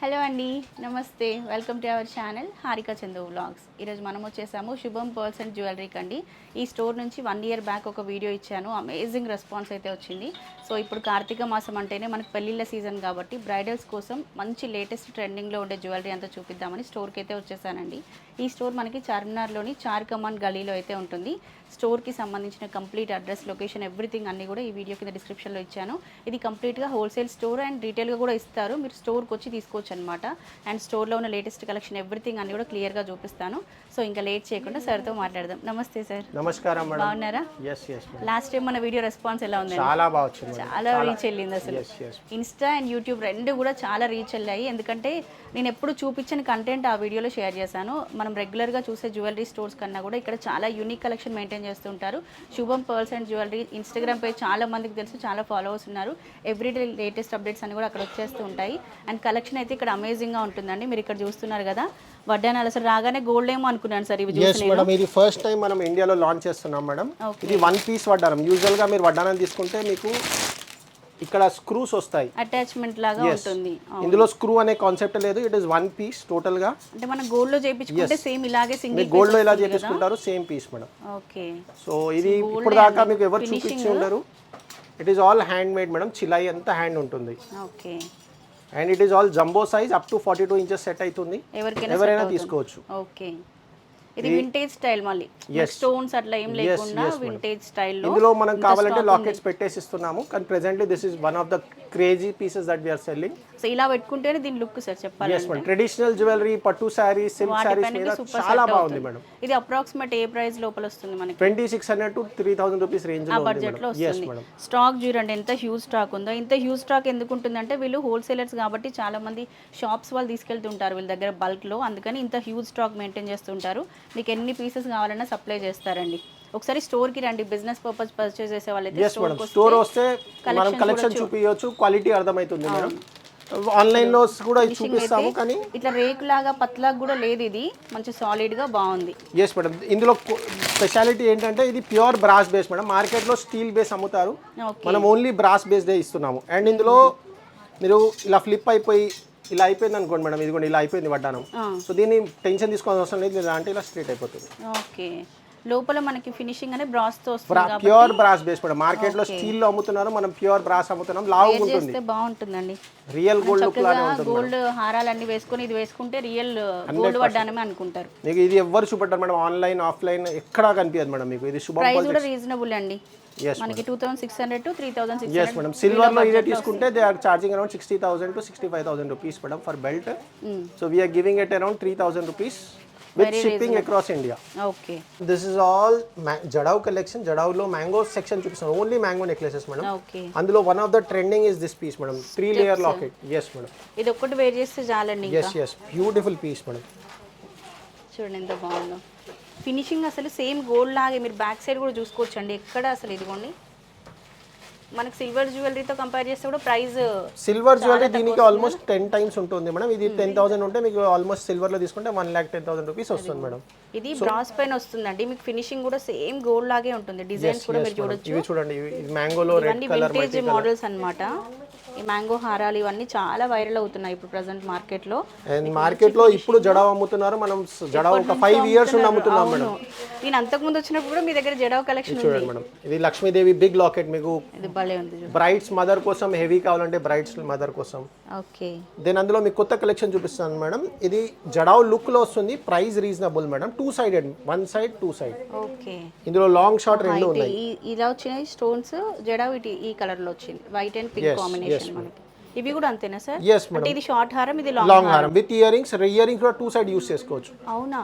Hello అండి నమస్తే. Welcome to our channel Harika Chandu vlogs ఈరోజు మనం వచ్చేసాము శుభం పర్ల్స్ అండ్ జ్యువెలరీకి అండి ఈ స్టోర్ నుంచి వన్ ఇయర్ బ్యాక్ ఒక వీడియో ఇచ్చాను. అమేజింగ్ రెస్పాన్స్ అయితే వచ్చింది. సో ఇప్పుడు కార్తీక మాసం అంటేనే మనకు పెళ్ళిళ్ళ సీజన్ కాబట్టి బ్రైడల్స్ కోసం మంచి లేటెస్ట్ ట్రెండింగ్లో ఉండే జ్యువెలరీ అంతా చూపిద్దామని స్టోర్కి అయితే వచ్చేసానండి. ఈ స్టోర్ మనకి చార్మినార్లోని చార్ కమాన్ గలీలో అయితే ఉంటుంది. స్టోర్కి సంబంధించిన కంప్లీట్ అడ్రస్ లొకేషన్ ఎవ్రీథింగ్ అన్ని కూడా ఈ వీడియో కింద డిస్క్రిప్షన్లో ఇచ్చాను. ఇది కంప్లీట్గా హోల్సేల్ స్టోర్ అండ్ రీటైల్గా కూడా ఇస్తారు. మీరు స్టోర్కి వచ్చి తీసుకోవచ్చు. అనమాట అండ్ స్టోర్లో ఉన్న లేటెస్ట్ కలెక్షన్ ఎవ్రీథింగ్ అన్ని కూడా క్లియర్గా చూపిస్తాను. సో ఇంకా లేట్ చేయకుండా సార్తో మాట్లాడదాం. నమస్తే సార్ నమస్కారం బాగున్నారా? లాస్ట్ టైం మన వీడియో రెస్పాన్స్ ఎలా ఉందండి? చాలా బాగా చాలా రీచ్ వెళ్ళింది అసలు. ఇన్స్టా అండ్ యూట్యూబ్ రెండు కూడా చాలా రీచ్ వెళ్ళాయి. ఎందుకంటే నేను ఎప్పుడు చూపించిన కంటెంట్ ఆ వీడియోలో షేర్ చేశాను. మనం రెగ్యులర్గా చూసే జ్యువెలరీ స్టోర్స్ కన్నా కూడా ఇక్కడ చాలా యూనిక్ కలెక్షన్ మెయింటైన్ చేస్తుంటారు Shubham pearls and jewellery Instagram page చాలా మందికి తెలుసు చాలా ఫాలోవర్స్ ఉన్నారు. ఎవ్రీడే లేటెస్ట్ అప్డేట్స్ అన్ని కూడా అక్కడ వచ్చేస్తూ ఉంటాయి. అండ్ కలెక్షన్ అయితే ఇక్కడ అమేజింగ్గా ఉంటుందండి. మీరు ఇక్కడ చూస్తున్నారు కదా. వడ్డానాలు అసలు రాగానే గోల్డ్ ఏమో అనుకున్నాను సార్ ఇవి ఎస్ మేడం ఇది ఫస్ట్ టైం మనం ఇండియాలో లాంచ్ చేస్తున్నాం మేడం ఇది వన్ పీస్ వడ్డానం. యూజువల్గా మీరు వడ్డానం తీసుకుంటే మీకు ఇక్కడ స్క్రూస్ వస్తాయి. అటాచ్మెంట్ లాగా ఉంటుంది. ఇందులో స్క్రూ అనే కాన్సెప్ట్ లేదు. ఇట్ ఇస్ వన్ పీస్ టోటల్గా. అంటే మనం గోల్డ్లో చేయించుకుంటే సేమ్ ఇలాగే సింగిల్ గోల్డ్లో ఎలా చేపించుకుంటారు same piece madam okay so ఇది ఇప్పుడు దాకా మీకు ఎవరు చూపించి ఉండరు. It is all hand made madam చిలాయి అంతా హ్యాండ్ ఉంటుంది. Okay and it is all jumbo size up to forty two inches set అవుతుంది ఎవరైనా తీసుకోవచ్చు. ఓకే ఇది వింటేజ్ స్టైల్ మళ్ళీ. స్టోన్స్ అట్లా ఏం లేకుండా వింటేజ్ స్టైల్లో ఇందులో మనం కావాలంటే లాకెట్స్ పెట్టేసి ఇస్తున్నాము. కానీ presently this is one of the crazy pieces that we are selling so ఇలా పెట్టుకుంటేనే దీని లుక్ సార్ చెప్పాలి ఎస్ మేడం ట్రెడిషనల్ జ్యువెలరీ పట్టు శారీస్ సిల్క్ శారీస్ మీద చాలా బాగుంది మేడం ఇది అప్రాక్సిమేట్ ఏ ప్రైస్ లోపల వస్తుంది మనకి? Twenty six hundred to three thousand rupees రేంజ్లో ఉంది బడ్జెట్లో వస్తుంది. మేడం స్టాక్ చూడండి ఎంత హ్యూజ్ స్టాక్ ఉందో ఇంత హ్యూజ్ స్టాక్ ఎందుకు ఉంటుందంటే వీళ్ళు హోల్సేలర్స్ కాబట్టి చాలా మంది షాప్స్ వాళ్ళు తీసుకెళ్తుంటారు వీళ్ళ దగ్గర బల్క్లో. అందుకని ఇంత హ్యూజ్ స్టాక్ మెయింటైన్ చేస్తుంటారు. మీకు ఎన్ని పీసెస్ కావాలన్నా సప్లై చేస్తారండి. ఒకసారి స్టోర్కి రండి. బిజినెస్ పర్పస్ పర్చేస్ చేసే వాళ్ళైతే స్టోర్ వస్తే మనం కలెక్షన్ చూపించవచ్చు క్వాలిటీ అర్థమవుతుంది మేడం ఆన్లైన్లో కూడా చూపిస్తాము కానీ ఇట్లా రేకు లాగా పత్లాగా కూడా లేదు ఇది. మంచి సాలిడ్గా బాగుంది. ఎస్ మేడం ఇందులో స్పెషాలిటీ ఏంటంటే ఇది ప్యూర్ బ్రాస్ బేస్ మేడం మార్కెట్లో స్టీల్ బేస్ అమ్ముతారు. మనం ఓన్లీ బ్రాస్ బేస్డే ఇస్తున్నాము. అండ్ ఇందులో మీరు ఇలా ఫ్లిప్ అయిపోయి ఇలా అయిపోయింది అనుకోండి మేడం ఇది కూడా ఇలా అయిపోయింది వడ్డానం. ఆ. సో దీన్ని టెన్షన్ తీసుకోవాల్సిన అవసరం లేదు. ఇలా అంటే ఇలా స్ట్రేట్ అయిపోతుంది. ఓకే లోపల మనకి ఫినిషింగ్ అనే బ్రాస్తో వస్తుంది ప్యూర్ బ్రాస్ బేస్ మేడం మార్కెట్లో స్టీల్లో అమ్ముతున్నారు మనం ప్యూర్ బ్రాస్ అమ్ముతున్నాం లావు ఉంటుంది. బాగుంటుందండి. రియల్ గోల్డ్ లుక్ లానే ఉంటుంది గోల్డ్ హారాలన్నీ వేసుకొని ఇది వేసుకుంటే రియల్ గోల్డ్ పడ్డానమే అనుకుంటారు. మీకు ఇది ఎవ్వరు చూపెట్టారు మేడం ఆన్లైన్ ఆఫ్లైన్ ఎక్కడా కనిపించదు మేడం మీకు. ఇది శుభం ప్రైస్ కూడా రీజనబుల్ అండి. మనకి two thousand six hundred to three thousand six yes madam సిల్వర్లో ఇదే తీసుకుంటే they are charging around sixty thousand to sixty five thousand rupees madam for belt so we are giving it around three thousand rupees with shipping across India okay this is all jadau collection జడావ్లో mango section చూపిస్తాను only mango necklaces madam అందులో one of the trending is this piece madam three layer locket yes madam ఇది ఒక్కటి wear చేస్తే చాలండి yes yes beautiful piece madam చూడండి ఎంత బాగుందో. Finishing అసలు సేమ్ గోల్డ్ లాగే మీరు బ్యాక్ సైడ్ కూడా చూసుకోవచ్చు అండి ఎక్కడ అసలు ఇదిగోండి. మనకి సిల్వర్ జ్యువెలరీతో కంపేర్ చేస్తే కూడా ప్రైస్ సిల్వర్ జ్యువెలరీ దీనికి ఆల్మోస్ట్ టెన్ టైమ్స్ ఉంటుంది మేడం. ఇది టెన్ థౌసండ్ ఉంటే మీకు ఆల్మోస్ట్ సిల్వర్లో తీసుకుంటే one lakh ten thousand rupees వస్తుంది మేడం. ఇది బ్రాస్ పైన వస్తుందండి. మీకు ఫినిషింగ్ కూడా సేమ్ గోల్డ్ లాగే ఉంటుంది. డిజైన్స్ కూడా మీరు చూడొచ్చు. ఇవి చూడండి ఇవి మ్యాంగోలో రెడ్ వింటేజ్ మోడల్స్ అన్నమాట. ఈ మ్యాంగో హారాలు ఇవన్నీ చాలా వైరల్ అవుతున్నాయి ఇప్పుడు ప్రజెంట్ మార్కెట్లో. అండ్ మార్కెట్లో ఇప్పుడు జడావ్ అమ్ముతున్నారు. మనం జడావ్ ఒక ఫైవ్ ఇయర్స్ నుండి అమ్ముతున్నాం మేడం. నేను అంతకు ముందు వచ్చినప్పుడు కూడా మీ దగ్గర జడావ్ కలెక్షన్ ఉంది చూడండి మేడం. ఇది లక్ష్మీదేవి బిగ్ లాకెట్ మీకు ఇది భలే ఉంది. బ్రైడ్స్ మదర్ కోసం హెవీ కావాలంటే బ్రైడ్స్ మదర్ కోసం. ఓకే. దెన్ అందులో మీకు కొత్త కలెక్షన్ చూపిస్తాను మేడం. ఇది జడావ్ లుక్లో వస్తుంది price reasonable madam. Two sided one side two side okay. ఇందులో లాంగ్ షార్ట్ రెండు ఉన్నాయి. ఇలా వచ్చినాయి స్టోన్స్ జడావ్ ఇటు ఈ కలర్లో వచ్చింది వైట్ అండ్ పింక్ కాంబినేషన్ మనకి. ఇవి కూడా అంతేనా సార్? ఎస్ మేడం ఇది షార్ట్ హారం ఇది లాంగ్ హారం. With earrings ear rings కూడా టూ సైడ్ యూస్ చేసుకోవచ్చు. అవునా?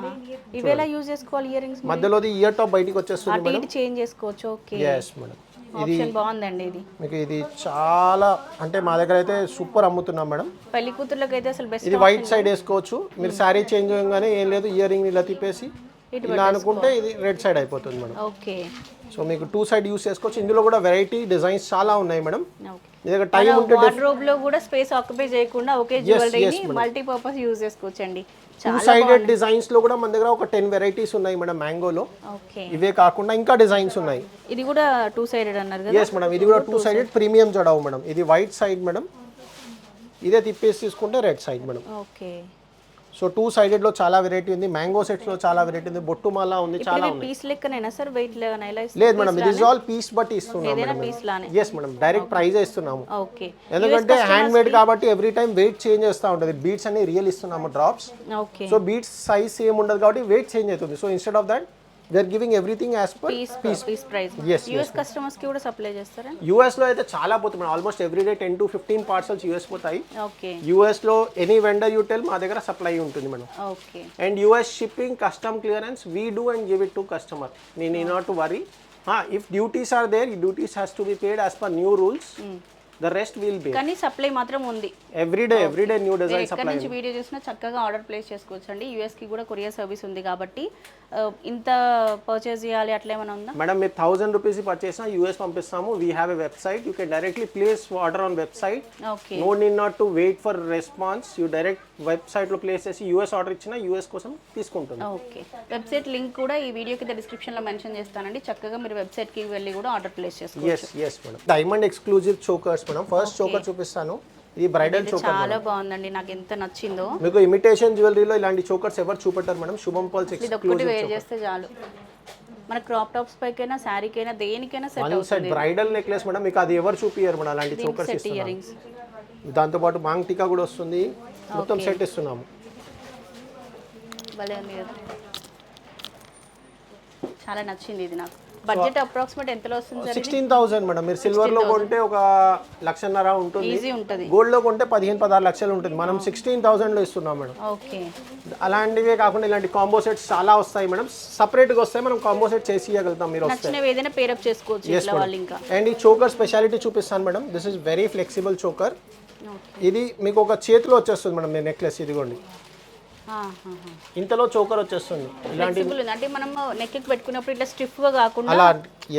ఇవి ఎలా యూజ్ చేసుకోవాలి ఇయర్ రింగ్స్ మధ్యలోది ఇయర్ టాప్ బయటికి వచ్చేస్తుంది ఇటు చేంజ్ చేసుకోవచ్చు. ఓకే ఎస్ మేడం ఆప్షన్ బాగుందండి ఇది. మీకు ఇది చాలా అంటే మా దగ్గర అయితే సూపర్ అమ్ముతున్నాం మేడం. పెళ్ళి కూతుర్లకు అయితే అసలు బెస్ట్ ఇది వైట్ సైడ్ వేసుకోవచ్చు. మీరు శారీ చేంజ్ చేయగానే ఏం లేదు ఇయర్ రింగ్ ఇలా తిప్పేసి ఇలా అనుకుంటే ఇది రెడ్ సైడ్ అయిపోతుంది మేడం. ఓకే. సో మీకు టూ సైడ్ యూస్ చేసుకోవచ్చు. ఇందులో కూడా వెరైటీ డిజైన్స్ చాలా ఉన్నాయి మేడం. ఓకే. మీ దగ్గర టైం ఉంటే వార్డ్రోబ్లో కూడా స్పేస్ ఆక్యుపై చేయకుండా ఒకే జ్యువెలరీని మల్టీ పర్పస్ యూజ్ చేసుకోవచ్చండి. టూ సైడెడ్ డిజైన్స్లో కూడా మన దగ్గర ఒక టెన్ వెరైటీస్ ఉన్నాయి మేడం మ్యాంగోలో ఇవే కాకుండా ఇంకా డిజైన్స్ ఉన్నాయి. ఇది కూడా టూ సైడెడ్ అన్నారు కదా? ఎస్ మేడం ఇది కూడా two sided premium jadau madam. ఇది వైట్ సైడ్ మేడం. ఇదే తిప్పేసి తీసుకుంటే red side madam. Okay. So two సైడెడ్లో చాలా వెరైటీ ఉంది. మ్యాంగో సెట్స్లో చాలా వెరైటీ ఉంది. బొట్టుమాల ఉంది చాలా ఉంది పీస్ లెక్కనేనా సార్? వెయిట్ లేకనా? లేదు మేడం ఇది ఇస్ ఆల్ పీస్ బట్టి ఇస్తున్నాం మేడం. పీస్ లానే. ఎస్ మేడం డైరెక్ట్ ప్రైజ్ ఇస్తున్నాము. ఓకే ఎందుకంటే హ్యాండ్ మేడ్ కాబట్టి ఎవ్రీ టైం వెయిట్ చేంజ్ చేస్తూ ఉంటుంది. బీట్స్ అన్ని రియల్ ఇస్తున్నాము drops okay so beads size same ఉండదు కాబట్టి వెయిట్ చేంజ్ అవుతుంది. So instead of that we're giving everything as per piece price US కస్టమర్స్కి కూడా సప్లై చేస్తారా? యూఎస్లో అయితే చాలా పోతుంది almost everyday ten to fifteen parcels US పోతాయి. ఓకే యూఎస్లో ఎనీ వెండర్ యూ టెల్ మా దగ్గర సప్లై ఉంటుంది madam. Okay and US shipping custom clearance we do and give it to customer need need not to worry if duties are there duties has to be paid as per new rules the rest will be కానీ supply మాత్రం ఉంది. Every day every day new design supply నుంచి video చూసినా చక్కగా order place చేసుకోవచ్చు అండి. కి కూడా కొరియర్ సర్వీస్ ఉంది కాబట్టి ఇంత పర్చేస్ చేయాలి అట్లా ఏమైనా ఉందా? మేడం మీరు థౌసండ్ రూపీస్ పర్చేస్ యూఎస్ పంపిస్తాము. We have a website you can directly place order on website okay no need not to wait for response you direct వెబ్సైట్లో ప్లేస్ చేసి యూఎస్ ఆర్డర్ ఇచ్చిన యూఎస్ కోసం తీసుకుంటుంది. ఓకే వెబ్సైట్ లింక్ కూడా ఈ video కింద డిస్క్రిప్షన్లో మెన్షన్ చేస్తానండి. చక్కగా మీరు వెబ్సైట్కి వెళ్ళి కూడా ఆర్డర్ ప్లేస్ చేసుకోవచ్చు. Yes yes madam diamond exclusive chokers madam first choker చూపిస్తాను. ఇది బ్రైడల్ చోకర్ చాలా బాగుందండి. నాకు ఎంత నచ్చిందో. మీకు ఇమిటేషన్ జ్యువెలరీలో ఇలాంటి చోకర్స్ ఎవరు చూపెట్టారు మేడం శుభం పల్స్ ఎక్స్క్లూజివ్ వేర్ చేస్తే చాలు. మన క్రాప్ టాప్స్ పైకైనా శారీకైనా దేనికైనా set side bridal necklace madam మీకు అది ఎవరు చూపియరు మేడం అలాంటి చోకర్స్ ఇస్తున్నాము రింగ్స్ దాంతోపాటు మాంగ్ టీకా కూడా వస్తుంది. మొత్తం సెట్ ఇస్తున్నాము. భలే ఉంది కదా. చాలా నచ్చింది ఇది నాకు. బడ్జెట్ అప్రాక్సిమేట్ ఎంతలో వస్తుంది సిక్స్టీన్ థౌసండ్ మేడం మీరు సిల్వర్లో కొంటే ఒక లక్షన్నర ఉంటుంది. గోల్డ్లో కొంటే పదిహేను పదహారు లక్షలు ఉంటుంది. మనం సిక్స్టీన్ థౌసండ్లో ఇస్తున్నాం మేడం ఓకే. అలాంటివే కాకుండా ఇలాంటి కాంబో సెట్స్ చాలా వస్తాయి మేడం సపరేట్గా వస్తాయి మనం కాంబో సెట్ చేసి ఇవ్వగలుగుతాం మీరు ఏదైనా పేరప్ చేసుకోవచ్చు అండ్ ఈ చోకర్ స్పెషాలిటీ చూపిస్తాను madam this is very flexible choker ఇది మీకు ఒక చేతిలో వచ్చేస్తుంది మేడం మీ నెక్లెస్ ఇదిగోండి. ఇంతలో చోకర్ వచ్చేస్తుంది. ఇలాంటి అంటే మనం నెక్ పెట్టుకున్నప్పుడు ఇట్లా స్టిఫ్గా కాకుండా.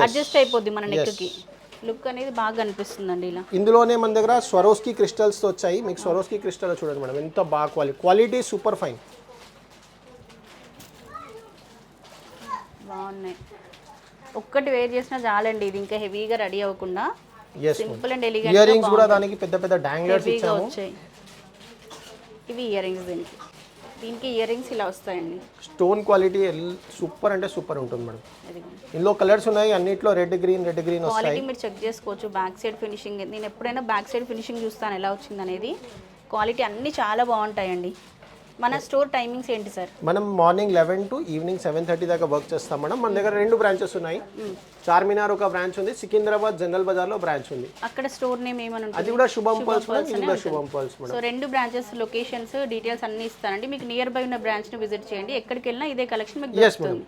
అడ్జస్ట్ అయిపోద్ది మన నెక్కి. లుక్ అనేది బాగా కనిపిస్తుందండి ఇలా. ఇందులోనే మన దగ్గర స్వరోస్కి క్రిస్టల్స్ వచ్చాయి. మీకు స్వరోస్కి క్రిస్టల్ చూడండి మేడం ఎంత బాగా క్వాలిటీ క్వాలిటీ సూపర్ ఫైన్ బాగున్నాయి. ఒక్కటి వేర్ చేసినా చాలండి ఇది ఇంకా హెవీగా రెడీ అవ్వకుండా. Simple and elegant ear rings కూడా దానికి పెద్ద పెద్ద డాంగ్లర్స్ ఇచ్చాము. ఇవి ఇయర్ రింగ్స్ దీనికి. దీనికి ఇయర్ రింగ్స్ ఇలా వస్తాయండి. స్టోన్ క్వాలిటీ సూపర్ అంటే సూపర్ ఉంటుంది మేడం. ఇందులో కలర్స్ ఉన్నాయి అన్నిట్లో రెడ్ గ్రీన్ రెడ్ గ్రీన్ వస్తాయి. క్వాలిటీ మీరు చెక్ చేసుకోవచ్చు బ్యాక్ సైడ్ ఫినిషింగ్ నేను ఎప్పుడైనా బ్యాక్ సైడ్ ఫినిషింగ్ చూస్తాను ఎలా వచ్చింది అనేది క్వాలిటీ అన్నీ చాలా బాగుంటాయండి. మన స్టోర్ టైమింగ్స్ ఏంటి సార్? మనం morning eleven to evening seven thirty దాకా వర్క్ చేస్తాం మేడం. మన దగ్గర రెండు బ్రాంచెస్ ఉన్నాయి. చార్మినార్ ఒక బ్రాంచ్ ఉంది సికింద్రాబాద్ జనరల్ బజార్లో బ్రాంచ్ ఉంది. అక్కడ స్టోర్ నేమ్ ఏమని ఉంటుంది? అది కూడా శుభం పల్స్ కూడా శుభం పల్స్ మేడం. సో రెండు బ్రాంచెస్ లొకేషన్స్ డీటెయిల్స్ అన్ని ఇస్తానండి. మీకు నియర్ బై ఉన్న బ్రాంచ్ని విజిట్ చేయండి. ఎక్కడికి వెళ్ళినా ఇదే కలెక్షన్ మీకు మేడం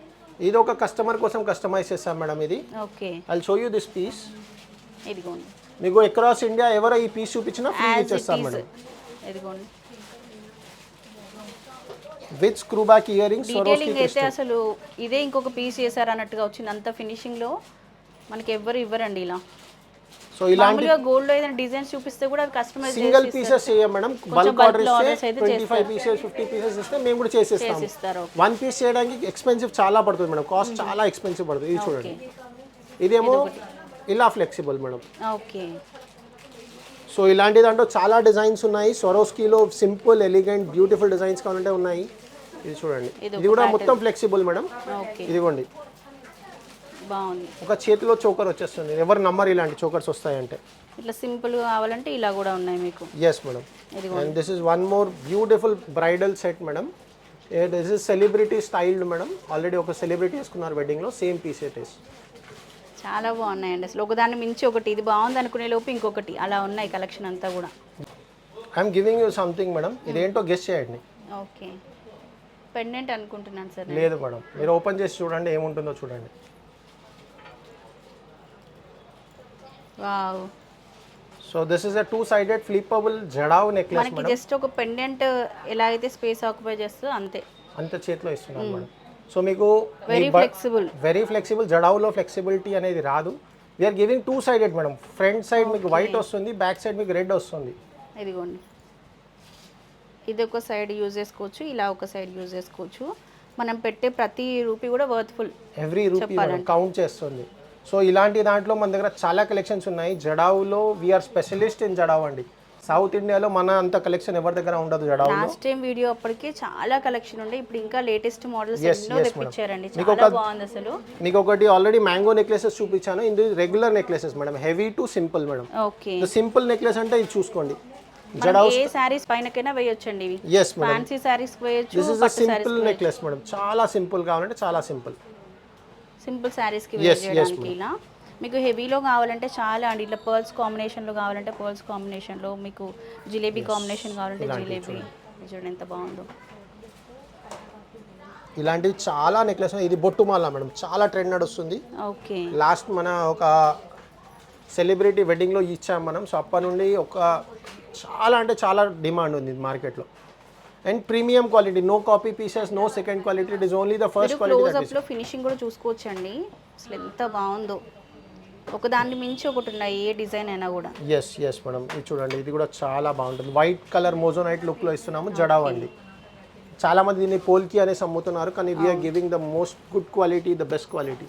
ఇది ఒక కస్టమర్ కోసం కస్టమైజ్ చేస్తాం మేడం ఇది. Okay. I show you this piece ఇదిగోండి. మీకు అక్రాస్ ఇండియా ఎవరో ఈ పీస్ చూపించినా ఫ్రీ ఇచ్చేస్తాం మేడం. ఇదిగోండి. With screw back ear rings detailing అయితే అసలు ఇదే ఇంకొక పీస్ చేశారు అన్నట్టుగా వచ్చింది. అంత ఫినిషింగ్లో మనకి ఎవ్వరు ఇవ్వరండి ఇలా. సో ఇలాంటి గోల్డ్లో ఏదైనా డిజైన్స్ చూపిస్తే కూడా అది కస్టమైజ్ సింగిల్ పీసెస్ చేయం మేడం. బల్క్ ఆర్డర్ ఇస్తే అయితే twenty five pieces fifty pieces ఇస్తే మేము కూడా చేసేస్తాం. వన్ పీస్ చేయడానికి ఎక్స్పెన్సివ్ చాలా పడుతుంది మేడం. కాస్ట్ చాలా ఎక్స్పెన్సివ్ పడుతుంది. ఇది చూడండి. ఇదేమో ఇలా ఫ్లెక్సిబుల్ మేడం. ఓకే సో ఇలాంటి దాంట్లో చాలా డిజైన్స్ ఉన్నాయి. సొరోస్కీలో సింపుల్ ఎలిగెంట్ బ్యూటిఫుల్ డిజైన్స్ కావాలంటే ఉన్నాయి. ఇది చూడండి. ఇది కూడా మొత్తం ఫ్లెక్సిబుల్ మేడం ఇదిగోండి. బాగుంది. ఒక చేతిలో చోకర్ వచ్చేస్తుంది. ఎవరు నమ్మరు ఇలాంటి చోకర్స్ వస్తాయంటే. ఇట్లా సింపుల్ కావాలంటే ఇలా కూడా ఉన్నాయి మీకు. Yes madam and this is one more beautiful bridal set madam this is celebrity styled madam already ఒక సెలబ్రిటీ వేసుకున్నారు వెడ్డింగ్లో సేమ్ పీస్ ఇట్ ఇస్ చాలా బాగున్నాయండి. అసలు ఒకదాన్ని మించి ఒకటి ఇది బాగుంది అనుకునే లోపు ఇంకొకటి. అలా ఉన్నాయి కలెక్షన్ అంతా కూడా. I'm giving you something madam ఇదేంటో గెస్ట్ చేయండి. ఓకే పెండెంట్ అనుకుంటున్నాను సార్ లేదు మేడం. మీరు ఓపెన్ చేసి చూడండి ఏముంటుందో చూడండి. Wow. So this is a two sided flippable jadau necklace మనకి జస్ట్ ఒక పెండెంట్ ఎలా అయితే స్పేస్ ఆక్యుపై చేస్తుందో అంతే. అంత చేతిలో ఇస్తున్నాను మేడం. సో మీకు వెరీ ఫ్లెక్సిబుల్ వెరీ ఫ్లెక్సిబుల్ జడావులో ఫ్లెక్సిబిలిటీ అనేది రాదు. We're giving two sided madam front side మీకు వైట్ వస్తుంది బ్యాక్ సైడ్ మీకు రెడ్ వస్తుంది. ఇదిగోండి. ఇది ఒక సైడ్ యూజ్ చేసుకోవచ్చు ఇలా ఒక సైడ్ యూజ్ చేసుకోవచ్చు. మనం పెట్టే ప్రతి రూపీ కూడా వర్త్ఫుల్ ఎవ్రీ రూపీ కౌంట్ చేస్తుంది. సో ఇలాంటి దాంట్లో మన దగ్గర చాలా కలెక్షన్స్ ఉన్నాయి. జడావులో వీఆర్ స్పెషలిస్ట్ ఇన్ జడావ్ అండి. సౌత్ ఇండియాలో మన అంత కలెక్షన్ ఎవరి దగ్గర ఉండదు జడావులో? లాస్ట్ టైం వీడియో అప్పటికే చాలా కలెక్షన్ ఉండే. ఇప్పుడు ఇంకా లేటెస్ట్ మోడల్స్ ఎన్నో. తెప్పించారండి. చాలా బాగుంది అసలు. మీకు ఒకటి ఆల్రెడీ మ్యాంగో నెక్లెసెస్ చూపించాను. ఇది regular necklaces madam heavy to simple madam okay simple necklace అంటే ఇది చూసుకోండి. జడావు ఏ శారీస్ పైనకైనా వేయొచ్చండి ఇవి. ఎస్ ఫ్యాన్సీ శారీస్ వేయొచ్చు this is a simple necklace madam చాలా సింపుల్ కావాలంటే చాలా సింపుల్ సింపుల్ శారీస్కి వేర్ చేయడానికి ఇలా. మీకు హెవీలో కావాలంటే చాలా అండి. ఇట్లా పర్ల్స్ కాంబినేషన్లో కావాలంటే పర్ల్స్ కాంబినేషన్లో మీకు జిలేబీ కాంబినేషన్ కావాలంటే జిలేబీ. చూడండి. ఎంత బాగుందో. ఇలాంటివి చాలా నెక్లెస్ ఇది బొట్టుమాల మేడం చాలా ట్రెండ్ నడుస్తుంది. ఓకే. లాస్ట్ మన ఒక సెలబ్రిటీ వెడ్డింగ్లో ఇచ్చాం మనం సో అప్పటి నుండి ఒక చాలా అంటే చాలా డిమాండ్ ఉంది మార్కెట్లో and premium quality no copy pieces no second quality it is only the first quality క్లోజ్లో finishing కూడా చూసుకోవచ్చండి. అసలు ఎంత బాగుందో. ఒక దాన్ని మించి ఒకటి ఉన్నాయి ఏ డిజైన్ అయినా కూడా. ఎస్ ఎస్ మేడం ఇది చూడండి ఇది కూడా చాలా బాగుంటుంది. వైట్ కలర్ మోజోనైట్ లుక్లో ఇస్తున్నాము జడావ్ అండి. చాలా మంది దీన్ని పోల్కి అనేసి అమ్ముతున్నారు కానీ we're giving the most good quality the best quality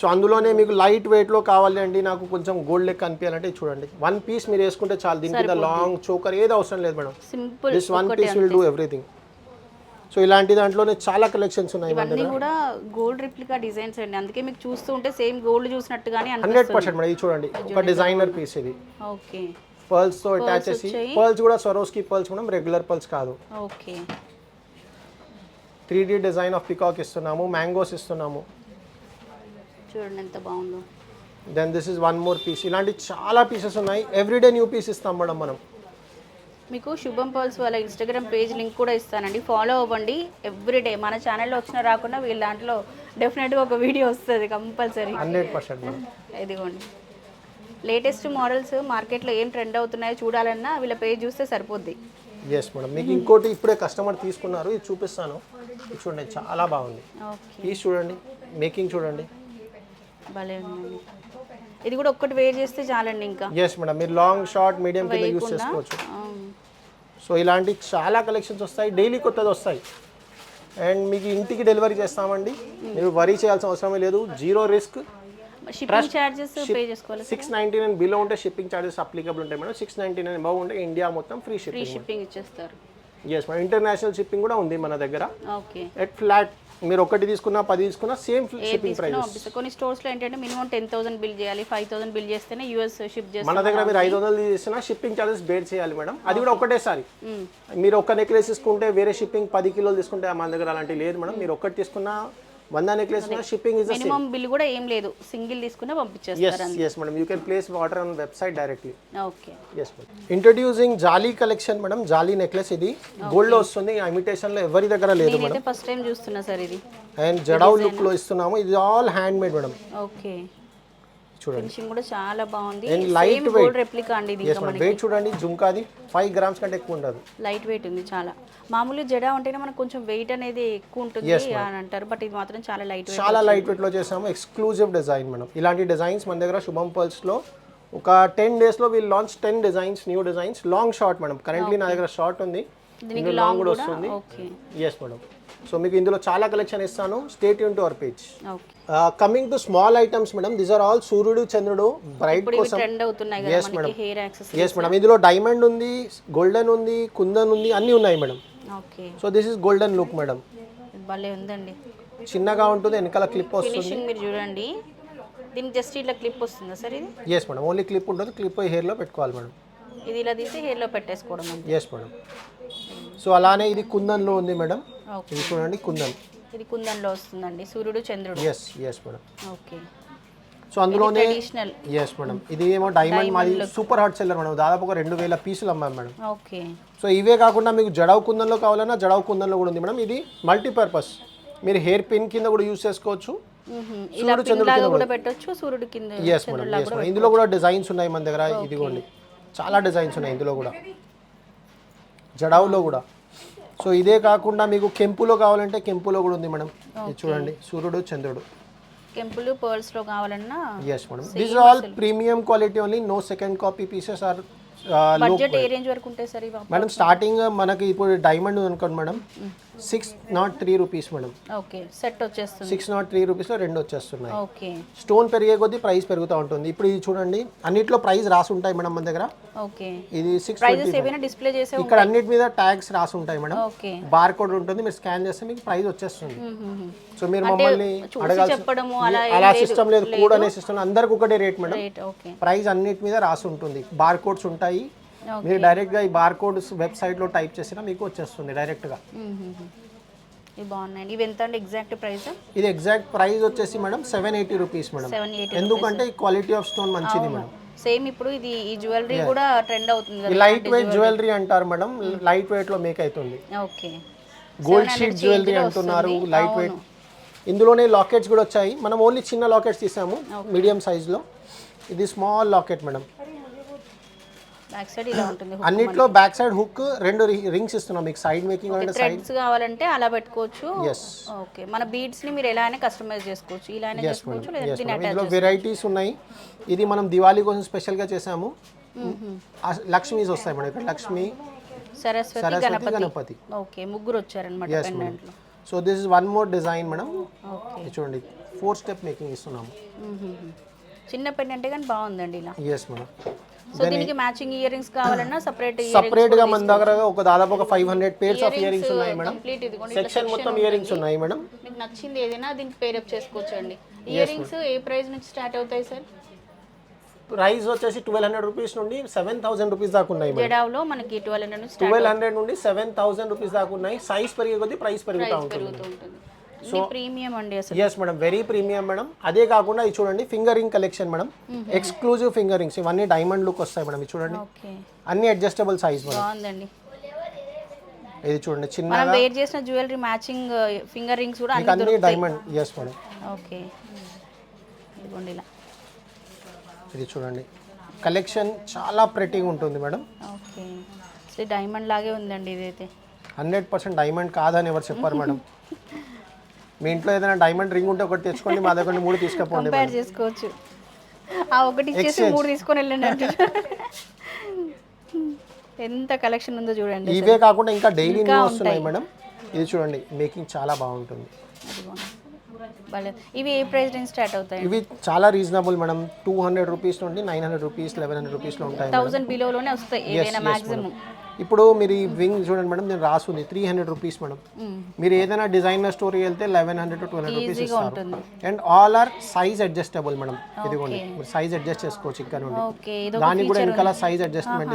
so అందులోనే మీకు లైట్ వెయిట్లో కావాలి అండి నాకు కొంచెం గోల్డ్ లెక్క అనిపించాలంటే ఇది చూడండి. వన్ పీస్ మీరు వేసుకుంటే చాలు దీని కింద లాంగ్ చోకర్ ఏది అవసరం లేదు madam. Simple this one piece will do everything so ఇలాంటి దాంట్లోనే చాలా కలెక్షన్స్ ఉన్నాయి ఇవన్నీ కూడా గోల్డ్ రిప్లికా డిజైన్స్ అండి. అందుకే మీకు చూస్తూ ఉంటే సేమ్ గోల్డ్ చూసినట్టుగానే హండ్రెడ్ పర్సెంట్ మేడం ఇది చూడండి. ఒక డిజైనర్ పీస్ ఇది. ఓకే. పర్ల్స్తో అటాచ్ చేసి. పర్ల్స్ కూడా సరోస్కి పర్ల్స్ మనం రెగ్యులర్ పర్ల్స్ కాదు. Okay. Three design of peacock ఇస్తున్నాము మ్యాంగోస్ ఇస్తున్నాము. చూడండి ఎంత బాగుందో. Then this is one more piece ఇలాంటి చాలా పీసెస్ ఉన్నాయి. ఎవ్రీడే న్యూ పీస్ ఇస్తాం మేడం మనం. మీకు శుభం పర్ల్స్ వాళ్ళ ఇన్స్టాగ్రామ్ పేజ్ లింక్ కూడా ఇస్తానండి. ఫాలో అవ్వండి. ఎవ్రీడే మన ఛానల్లో వచ్చినా రాకుండా వీళ్ళ దాంట్లో డెఫినెట్గా ఒక వీడియో వస్తుంది కంపల్సరీ హండ్రెడ్ పర్సెంట్ ఇదిగోండి. లేటెస్ట్ మోడల్స్ మార్కెట్లో ఏం ట్రెండ్ అవుతున్నాయో చూడాలన్నా వీళ్ళ పేజ్ చూస్తే సరిపోద్ది. Yes madam. మీకు ఇంకోటి ఇప్పుడే కస్టమర్ తీసుకున్నారు. ఇది చూపిస్తాను. చూడండి చాలా బాగుంది. పీస్ చూడండి. మేకింగ్ చూడండి. భలే ఉందండి ఇది కూడా ఒక్కటి వేర్ చేస్తే చాలండి ఇంకా. ఎస్ మేడం మీరు లాంగ్ షార్ట్ మీడియం కింద యూస్ చేసుకోవచ్చు. సో ఇలాంటి చాలా కలెక్షన్స్ వస్తాయి. డైలీ కొత్తది వస్తాయి. అండ్ మీకు ఇంటికి డెలివరీ చేస్తామండి. మీరు వరీ చేయాల్సిన అవసరమే లేదు. Zero risk shipping charges pay చేసుకోవాలి సిక్స్ నైంటీ నైన్ బిలో ఉంటే షిప్పింగ్ ఛార్జెస్ అప్లికబుల్ ఉంటాయి మేడం సిక్స్ నైంటీ నైన్ ఉంటే ఇండియా మొత్తం ఫ్రీ ఫ్రీ షిప్పింగ్ షిప్పింగ్ ఇచ్చేస్తారు. ఎస్ మేడం ఇంటర్నేషనల్ షిప్పింగ్ కూడా ఉంది మన దగ్గర. ఓకే. ఎట్ ఫ్లాట్ మీరు ఒకటి తీసుకున్నా పది తీసుకున్నా సేమ్ షిప్పింగ్ తీసుకున్నా పంపిస్తారు కొన్ని స్టోర్స్లో ఏంటంటే మినిమం టెన్ థౌసండ్ బిల్ చేయాలి ఫైవ్ థౌసండ్ బిల్ చేస్తేనే యూఎస్ షిప్ మన చేస్తారు దగ్గర మీరు ఐదు వందలు చేసినా షిప్పింగ్ ఛార్జెస్ బేర్ చేయాలి మేడం. అది కూడా ఒకటేసారి. మీరు ఒక నెక్లెస్ తీసుకుంటే వేరే షిప్పింగ్ పది కిలోలు తీసుకుంటే మన దగ్గర అలాంటి లేదు మేడం. మీరు ఒక్కటి తీసుకున్నా వంద necklace shipping is minimum bill కూడా ఏం లేదు. సింగిల్ పంపించేస్తారు okay introducing jaali collection madam jaali necklace ఇది. గోల్డ్లో వస్తుంది. ఇమిటేషన్లో ఎవరి దగ్గర లేదు మేడం ఫస్ట్ టైం చూస్తున్నా సార్ ఇది. అండ్ జడావ్ లుక్లో ఇస్తున్నాము. ఇది all hand made madam okay చూడండి. ఫినిషింగ్ కూడా చాలా బాగుంది. Weight. గోల్డ్ రెప్లికా అండి ఇది వెయిట్ చూడండి జుంకాది ఫైవ్ గ్రామ్స్ కంటే ఎక్కువ ఉండదు. లైట్ వెయిట్ ఉంది చాలా. మామూలు జడ ఉంటేనే మనకు కొంచెం వెయిట్ అనేది ఎక్కువ ఉంటుంది అని అంటారు బట్ ఇది మాత్రం చాలా లైట్ వెయిట్ చాలా లైట్ వెయిట్లో చేసాము. ఎక్స్క్లూజివ్ డిజైన్ మేడం ఇలాంటి డిజైన్స్ మన దగ్గర శుభం పర్ల్స్లో ఒక టెన్ డేస్లో we'll launch ten designs new designs long short madam currently నా దగ్గర షార్ట్ ఉంది. దీనికి లాంగ్ కూడా వస్తుంది. ఎస్ మేడం సో మీకు ఇందులో చాలా కలెక్షన్ ఇస్తాను. Stay Yoon to our page okay coming to small items madam these are all సూర్యుడు చంద్రుడు బ్రైట్ కోసం ట్రెండ్ అవుతున్నాయి కదా మనకి హెయిర్ యాక్సెస్ ఎస్ మేడం ఇందులో డైమండ్ ఉంది గోల్డెన్ ఉంది కుందన్ ఉంది అన్నీ ఉన్నాయి madam okay so this is golden look madam భలే ఉందండి. చిన్నగా ఉంటుంది వెనకాల క్లిప్ వస్తుంది. ఫినిషింగ్ మీరు చూడండి. దీనికి జస్ట్ ఇట్లా క్లిప్ వస్తుందా సార్ ఇది? ఎస్ మేడం ఓన్లీ క్లిప్ ఉంటుంది క్లిప్ హెయిర్లో పెట్టుకోవాలి మేడం ఇది ఇలా తీసి హెయిర్లో పెట్టేసుకోవడం ఎస్ మేడం సో అలానే ఇది కుందన్లో ఉంది మేడం ఇది చూడండి కుందన్ ఇది కుందన్లో వస్తుందండి సూర్యుడు చంద్రుడు. Yes yes madam okay so అందులోనే ఎస్ మేడం ఇది ఏమో డైమండ్ మాది సూపర్ హాట్ సెల్లర్ మేడం దాదాపు ఒక రెండు వేల పీసులు అమ్మాం మేడం ఓకే సో ఇవే కాకుండా మీకు జడావ్ కుందన్లో కావాలన్నా జడావ్ కుందన్లో కూడా ఉంది మేడం ఇది మల్టీపర్పస్ మీరు హెయిర్ పిన్ కింద కూడా యూస్ చేసుకోవచ్చు. కూడా పెట్టొచ్చు సూర్యుడు కింద ఎస్ మేడం ఎస్ మేడం ఇందులో కూడా డిజైన్స్ ఉన్నాయి మన దగ్గర. ఇదిగోండి. చాలా డిజైన్స్ ఉన్నాయి ఇందులో కూడా. జడావులో కూడా. సో ఇదే కాకుండా మీకు కెంపులో కావాలంటే కెంపులో కూడా ఉంది మేడం. ఇది చూడండి. సూర్యుడు చంద్రుడు. కెంపులు పర్ల్స్లో కావాలన్నా yes madam this all premium quality only no second copy pieces are budget A range వరకు ఉంటాయి సార్ మేడం స్టార్టింగ్ మనకి ఇప్పుడు డైమండ్ అనుకోండి madam six nought three rupees madam. Okay set వచ్చేస్తుంది. సిక్స్ నాట్ త్రీ రూపీస్లో రెండు వచ్చేస్తున్నాయి. ఓకే. స్టోన్ పెరిగే కొద్దీ ప్రైస్ పెరుగుతూ ఉంటుంది. ఇప్పుడు ఇది చూడండి అన్నిట్లో ప్రైస్ రాసి ఉంటాయి మేడం మన దగ్గర. ఓకే. ఇది సిక్స్ డిస్ప్లే చేసే ఇక్కడ అన్నిటి మీద ట్యాగ్స్ రాసి ఉంటాయి మేడం. ఓకే. బార్ కోడ్ ఉంటుంది మీరు స్కాన్ చేస్తే మీకు ప్రైస్ వచ్చేస్తుంది. సో మీరు మమ్మల్ని అడగాల్సి అలా సిస్టమ్ లేదు కూడా అనే సిస్టమ్ అందరికి ఒకటే రేట్ మేడం. ప్రైస్ అన్నిటి మీద రాసి ఉంటుంది. బార్ కోడ్స్ ఉంటాయి మీరు డైరెక్ట్గా ఈ బార్ కోడ్ వెబ్సైట్లో టైప్ చేసినా మీకు వచ్చేస్తుంది డైరెక్ట్గా ఇవి బాగున్నాయండి. ఇవి ఎంత అండి ఎగ్జాక్ట్ ప్రైస్ ఇది ఎగ్జాక్ట్ ప్రైస్ వచ్చేసి madam seven eighty rupees madam. ఎందుకంటే క్వాలిటీ ఆఫ్ స్టోన్ మంచిది మేడం. సేమ్ ఇప్పుడు ఇది ఈ జ్యువెలరీ కూడా ట్రెండ్ అవుతుంది ఈ కదా లైట్ వెయిట్ జ్యువెలరీ అంటారు మేడం. లైట్ వెయిట్లో మేక్ అవుతుంది ఓకే గోల్డ్ షీట్ జ్యువెలరీ అంటున్నారు లైట్ వెయిట్ ఇందులోనే లాకెట్స్ కూడా వచ్చాయి. మనం ఓన్లీ చిన్న లాకెట్స్ తీసాము మీడియం సైజ్లో. ఇది small locket madam. Back side ఇలా ఉంటుంది అన్నిట్లో బ్యాక్ సైడ్ హుక్ రెండు రింగ్స్ ఇస్తున్నాం మీకు సైడ్ మేకింగ్ అంటే థ్రెడ్స్ కావాలంటే అలా పెట్టుకోవచ్చు. ఓకే మన బీడ్స్ని మీరు ఎలా అయినా కస్టమైజ్ చేసుకోవచ్చు. ఇలా అయినా చేసుకోవచ్చు లేదా ఇందులో వెరైటీస్ ఉన్నాయి. ఇది మనం దివాళీ కోసం స్పెషల్గా చేసాము లక్ష్మీస్ వస్తాయి మేడం ఇక్కడ లక్ష్మి సరస్వతి గణపతి. ఓకే ముగ్గురు వచ్చారనమాట Yes, పెండెంట్లో. So this is one more design madam okay చూడండి ఫోర్ స్టెప్ మేకింగ్ ఇస్తున్నాము. చిన్న పెండెంట్ కానీ బాగుందండి ఇలా. ఎస్ మేడం సో దీనికి మ్యాచింగ్ ఇయర్ రింగ్స్ కావాలన్నా సపరేట్ సపరేట్గా మన దగ్గర ఒక దాదాపు ఒక five hundred pairs of ear rings ఉన్నాయి మేడం. సెక్షన్ మొత్తం ఇయర్ రింగ్స్ ఉన్నాయి మేడం. మీకు నచ్చింది ఏదైనా దీనికి పేరప్ చేసుకోవచ్చు అండి ఇయర్ రింగ్స్ ఏ ప్రైస్ నుంచి స్టార్ట్ అవుతాయి సార్ ప్రైస్ వచ్చేసి ట్వెల్వ్ హండ్రెడ్ రూపీస్ నుండి సెవెన్ థౌసండ్ రూపీస్ దాకా ఉన్నాయి జడావ్లో మనకి twelve hundred start twelve hundred నుండి సెవెన్ థౌసండ్ రూపీస్ దాకా ఉన్నాయి. సైజ్ పెరిగే కొద్దీ ప్రైస్ పెరుగుతూ ఉంటుంది. ఇది ప్రీమియం అండి yes madam very premium madam అదే కాకుండా ఇది చూడండి finger ring collection madam exclusive finger rings ఇవన్నీ డైమండ్ లుక్ వస్తాయి మేడం ఇది చూడండి. అన్ని అడ్జస్టబుల్ సైజ్ మేడం బాగుందండి. ఇది చూడండి చిన్న వేర్ చేసిన జ్యువెలరీ మ్యాచింగ్ ఫింగర్ రింగ్స్ కూడా అన్ని డైమండ్ ఎస్ మేడం ఓకే. ఇదిగోండి ఇలా. ఇది చూడండి. కలెక్షన్ చాలా ప్రెటీగా ఉంటుంది మేడం ఓకే. డైమండ్ లాగే ఉందండి ఇదైతే. హండ్రెడ్ పర్సెంట్ డైమండ్ కాదని ఎవరు చెప్పారు మేడం మీ ఇంట్లో ఏదైనా డైమండ్ రింగ్ ఉంటే ఒకటి తెచ్చుకోండి మా దగ్గర మూడు తీసుకుపోండి కంపేర్ చేసుకోవచ్చు. ఆ ఒకటి ఇచ్చేసి మూడు తీసుకొని వెళ్ళండి ఎంత కలెక్షన్ ఉందో చూడండి ఇవే కాకుండా ఇంకా డైలీ న్యూ వస్తున్నాయి మేడం. ఇది చూడండి మేకింగ్ చాలా బాగుంటుంది. ఇవి ఏ ప్రైస్ నుంచి స్టార్ట్ అవుతాయి? ఇవి చాలా reasonable madam. Two hundred rupees నుండి nine hundred rupees eleven hundred రూపీస్లో ఉంటాయి. థౌసండ్ బిలోలోనే వస్తాయి ఏదైనా మాక్సిమం ఇప్పుడు మీరు ఈ వింగ్ చూడండి మేడం నేను రాసుంది. Three hundred rupees madam. మీరు ఏదైనా డిజైనర్ స్టోర్కి వెళ్తే eleven hundred to twelve hundred rupees ఇస్తారు. And all are size adjustable madam. ఇదిగోండి. మీరు సైజ్ అడ్జస్ట్ చేసుకోవచ్చు ఇక్కడ నుండి. దానికి కూడా వెనకాల సైజ్ అడ్జస్ట్మెంట్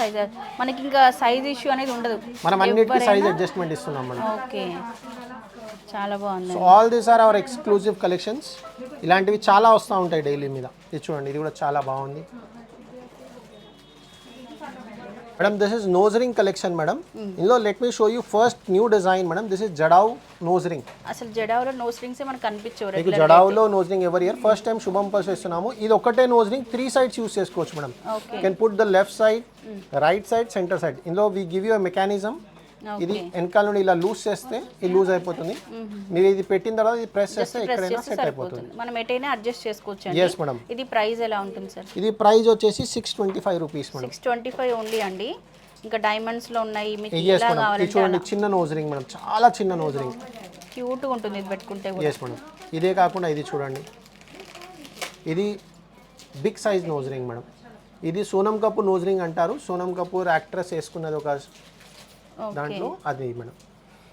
సైజ్ మనకి ఇంకా సైజ్ ఇష్యూ అనేది ఉండదు. మనం అన్నిటికీ సైజ్ అడ్జస్ట్మెంట్ ఇస్తున్నాం మేడం. ఓకే. చాలా బాగుంది. So all these are our exclusive collections ఇలాంటివి చాలా వస్తూ ఉంటాయి డైలీ మీద. ఇది చూడండి ఇది కూడా చాలా బాగుంది. Madam this is nose ring collection madam ఇందులో let me show you first new design madam this is jadau nose ring అసలు జడావులో నో స్ట్రింగ్స్ మనకు కనిపించవు మీకు జడావ్లో నోజ్ రింగ్ ఎవరి year? First time Shubham pearls ఇస్తున్నాము ఇది ఒకటే nose ring three sides use చేసుకోవచ్చు madam can put the left side right side centre side ఇందులో వీ గివ్ యూ మెకానిజం ఇది వెనకాల నుండి ఇలా లూజ్ చేస్తే ఇది లూజ్ అయిపోతుంది. మీరు ఇది పెట్టిన తర్వాత ఇది ప్రెస్ చేస్తే ఎక్కడైనా సెట్ అయిపోతుంది. మనం ఎటైనా అడ్జస్ట్ చేసుకోవచ్చు ఎస్ మేడం ఇది ప్రైస్ ఎలా ఉంటుంది సార్ ఇది ప్రైస్ వచ్చేసి six twenty five rupees madam six twenty five only అండి. ఇంకా డైమండ్స్లో ఉన్నాయి మీకు ఇలా కావాలంటే చూడండి చిన్న నోజ్ రింగ్ మేడం చాలా చిన్న నోజ్ రింగ్ క్యూట్ ఉంటుంది ఇది పెట్టుకుంటే ఎస్ మేడం ఇదే కాకుండా ఇది చూడండి. ఇది big size nose ring madam ఇది సోనం కపూర్ నోజ్ రింగ్ అంటారు. సోనం కపూర్ యాక్ట్రెస్ వేసుకున్నది ఒక దాంట్లో అది మేడం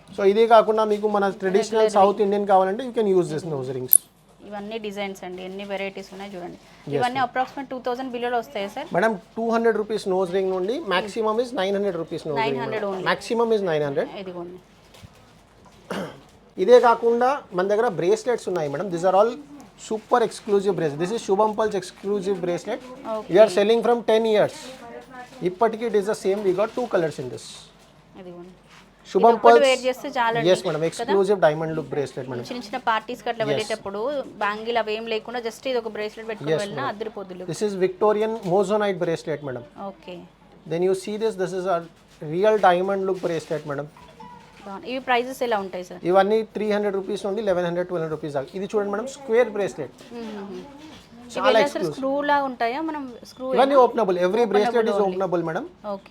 సో ఇదే కాకుండా మీకు మన ట్రెడిషనల్ సౌత్ ఇండియన్ కావాలంటే you can use this nose rings ఇవన్నీ డిజైన్స్ అండి. ఎన్ని వెరైటీస్ ఉన్నాయి చూడండి. ఇవన్నీ అప్రాక్సిమేట్ టూ థౌసండ్ బిలోలో వస్తాయి sir? Madam two hundred rupees nose ring నుండి maximum is nine hundred rupees nose ring 900 only. Maximum is nine hundred ఇదిగోండి. ఇదే కాకుండా మన దగ్గర బ్రేస్లెట్స్ ఉన్నాయి madam this are all super exclusive bracelet this is Shubham pearls exclusive bracelet we are selling from ten years ఇప్పటికీ it is the same we got two colours in this ఇదిగోండి Shubham wear చేస్తే చాలా yes madam exclusive diamond look bracelet madam చిన్న చిన్న పార్టీస్కి అట్లా వెళ్ళేటప్పుడు bangle అవి ఏం లేకుండా జస్ట్ ఇది ఒక బ్రేస్లెట్ పెట్టుకుని వెళ్ళినా అద్దరిపోద్దులు this is Victorian moissanite bracelet madam okay then you see this this is real diamond look bracelet madam ఇవి ప్రైజెస్ ఎలా ఉంటాయి సార్ ఇవన్నీ త్రీ హండ్రెడ్ రూపీస్ నుండి eleven hundred twelve hundred rupees దాకా. ఇది చూడండి మేడం స్క్వేర్ బ్రేస్లెట్ చాలా అసలు స్క్రూ లా ఉంటాయా? మనం స్క్రూ ఇవన్నీ openable every bracelet is openable madam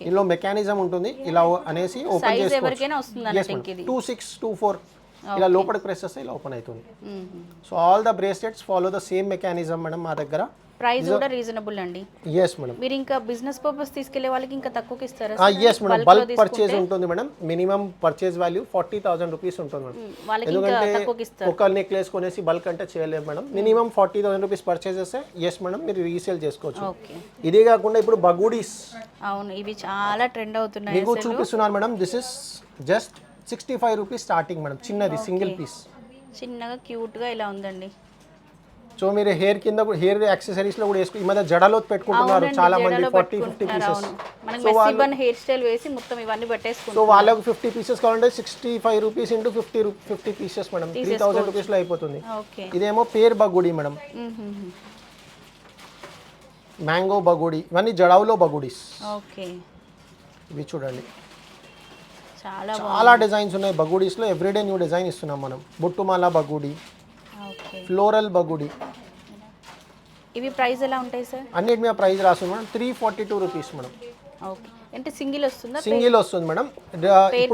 ఇందులో మెకానిజం ఉంటుంది. ఇలా అనేసి ఓపెన్ చేసుకోవచ్చు. టూ సిక్స్ టూ ఫోర్ ఇలా లోపలికి ప్రెస్ చేస్తే ఇలా ఓపెన్ అవుతుంది. So all the bracelets follow the same mechanism madam మా దగ్గర. ప్రైస్ కూడా రీజనబుల్ అండి. ఎస్ మేడం మీరు ఇంకా బిజినెస్ పర్పస్ తీసుకెళ్ళే వాళ్ళకి ఇంకా తక్కువకి ఇస్తారా? ఎస్ మేడం బల్క్ పర్చేజ్ ఉంటుంది madam minimum purchase value forty thousand rupees ఉంటుంది మేడం మ్మ్. వాళ్ళకి ఇంకా తక్కువకి ఎందుకంటే ఇస్తారు. ఒక నెక్లెస్ కొనేసి బల్క్ అంటే చేయలేము madam minimum forty thousand rupees purchase చేస్తే ఎస్ మేడం మీరు రీసేల్ చేసుకోవచ్చు. ఓకే ఇదే కాకుండా ఇప్పుడు బగూడీస్. అవును ఇవి చాలా ట్రెండ్ అవుతున్నాయి మీకు చూపిస్తున్నాను madam this is just sixty five rupees starting madam చిన్నది సింగిల్ పీస్ చిన్నగా క్యూట్గా ఇలా ఉందండి. సో మీరు హెయిర్ కింద హెయిర్ యాక్సెసరీస్లో కూడా వేసుకు ఈ మధ్య జడలో పెట్టుకుంటున్నారు చాలా మంది forty fifty pieces hair style వేసి మొత్తం ఇవన్నీ సో వాళ్ళకు ఫిఫ్టీ పీసెస్ కావాలంటే sixty five rupees into fifty fifty pieces madam. Three thousand రూపీస్లో అయిపోతుంది. ఓకే. ఇదేమో పేర్ బగుడి మేడం. మ్యాంగో బగుడి ఇవన్నీ జడావులో బగుడీస్. ఓకే. ఇవి చూడండి. చాలా డిజైన్స్ ఉన్నాయి బగుడీస్లో. ఎవ్రీడే న్యూ డిజైన్ ఇస్తున్నాం మనం. బొట్టుమాల బగుడి ఫ్లోరల్ బగుడి ఇవి ప్రైస్ ఎలా ఉంటాయి సార్ అన్నిటి మీద ప్రైస్ రాస్తుంది madam. Three forty two rupees madam. Okay అంటే సింగిల్ వస్తుందా? సింగిల్ వస్తుంది మేడం.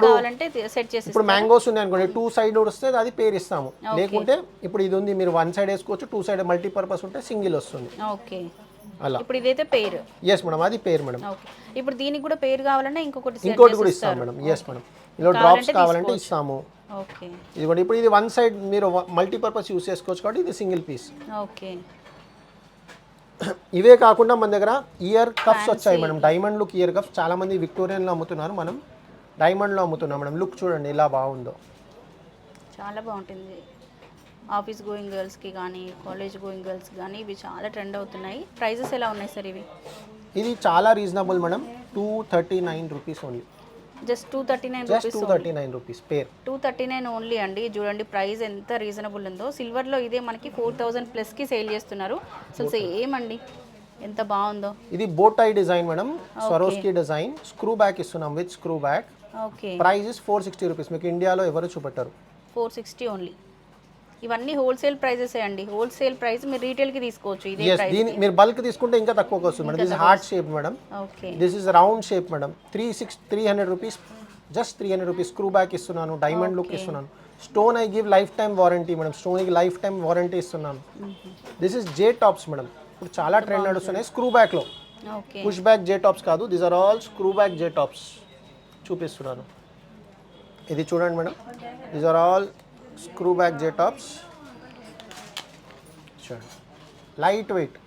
కావాలంటే సెట్ చేసి ఇప్పుడు మ్యాంగోస్ ఉన్నాయి అనుకోండి. టూ సైడ్ వస్తే అది పేరు ఇస్తాము. లేకుంటే ఇప్పుడు ఇది ఉంది మీరు వన్ సైడ్ వేసుకోవచ్చు టూ సైడ్ మల్టీపర్పస్ ఉంటే సింగిల్ వస్తుంది. ఓకే అలా. ఇప్పుడు ఇదైతే పేరు? ఎస్ మేడం అది పేరు మేడం. ఇప్పుడు దీనికి కూడా పేరు కావాలన్నా ఇంకొకటి ఇంకోటి కూడా ఇస్తాం మేడం. Yes madam. ఇందులో డ్రాప్స్ కావాలంటే ఇస్తాము. ఇదిగోండి ఇప్పుడు ఇది వన్ సైడ్ మీరు మల్టీపర్పస్ యూస్ చేసుకోవచ్చు కాబట్టి ఇది సింగిల్ పీస్. ఓకే. ఇవే కాకుండా మన దగ్గర ఇయర్ కప్స్ వచ్చాయి madam. Diamond look ear cuffs. చాలా మంది విక్టోరియన్లో అమ్ముతున్నారు మనం. డైమండ్లో అమ్ముతున్నాం మేడం. లుక్ చూడండి ఎలా బాగుందో. చాలా బాగుంటుంది. ఆఫీస్ గోయింగ్ గర్ల్స్కి కానీ కాలేజ్ గోయింగ్ గర్ల్స్ కానీ ఇవి చాలా ట్రెండ్ అవుతున్నాయి. ప్రైజెస్ ఎలా ఉన్నాయి సార్ ఇవి? ఇది చాలా reasonable madam. Two thirty nine rupees only just two thirty nine just rupees two thirty nine rupees pair two thirty nine only అండి. చూడండి ప్రైస్ ఎంత రీజనబుల్ ఉందో. సిల్వర్లో ఇదే మనకి ఫోర్ థౌజండ్ ప్లస్కి సేల్ చేస్తున్నారు. అసలు సేమ్ అండి ఎంత బాగుందో. ఇది bow tie design madam Swarovski design screw back ఇస్తున్నాం with screw back okay price is four sixty rupees మీకు ఇండియాలో ఎవరు చూపెట్టారు? ఫోర్ సిక్స్టీ ఓన్లీ ఇవన్నీ హోల్సేల్ ప్రైజెస్ అండి. హోల్సేల్ ప్రైస్ మీరు రీటైల్కి తీసుకోవచ్చు ఇదే దీని మీరు బల్క్ తీసుకుంటే ఇంకా తక్కువకి వస్తుంది madam. This heart shape madam. Okay this is round shape madam. Three six three hundred rupees just three hundred rupees screw back ఇస్తున్నాను డైమండ్ లుక్ ఇస్తున్నాను. Stone I give lifetime warranty madam. స్టోన్కి life time warranty ఇస్తున్నాను. This is J tops madam. ఇప్పుడు చాలా trend నడుస్తున్నాయి screw బ్యాక్లో okay push back J tops కాదు. These are all screw back J tops చూపిస్తున్నాను. ఇది చూడండి madam. These are all screw back J tops చూడండి లైట్ వెయిట్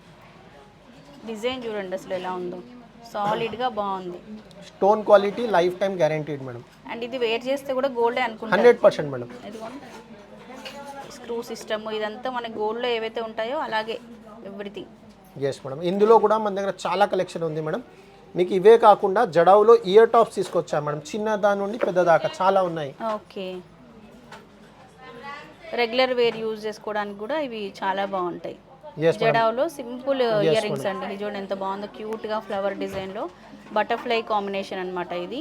డిజైన్ చూడండి అసలు ఎలా ఉందో. సాలిడ్గా బాగుంది. Stone quality lifetime guaranteed madam and ఇది వేర్ చేస్తే కూడా గోల్డే అనుకుంటారు? Hundred percent madam screw system ఇదంతా మన గోల్డ్లో ఏవైతే ఉంటాయో అలాగే ఎవ్రీథింగ్ ఎస్ మేడం ఇందులో కూడా మన దగ్గర చాలా కలెక్షన్ ఉంది మేడం మీకు ఇవే కాకుండా జడావులో ఇయర్ టాప్స్ తీసుకొచ్చా మేడం చిన్న దాని నుండి పెద్ద దాకా చాలా ఉన్నాయి. ఓకే రెగ్యులర్ వేర్ యూజ్ చేసుకోవడానికి కూడా ఇవి చాలా బాగుంటాయి. జడావులో సింపుల్ ఇయర్ రింగ్స్ అండి. ఇది చూడండి ఎంత బాగుందో క్యూట్గా ఫ్లవర్ డిజైన్లో బటర్ఫ్లై కాంబినేషన్ అన్నమాట ఇది.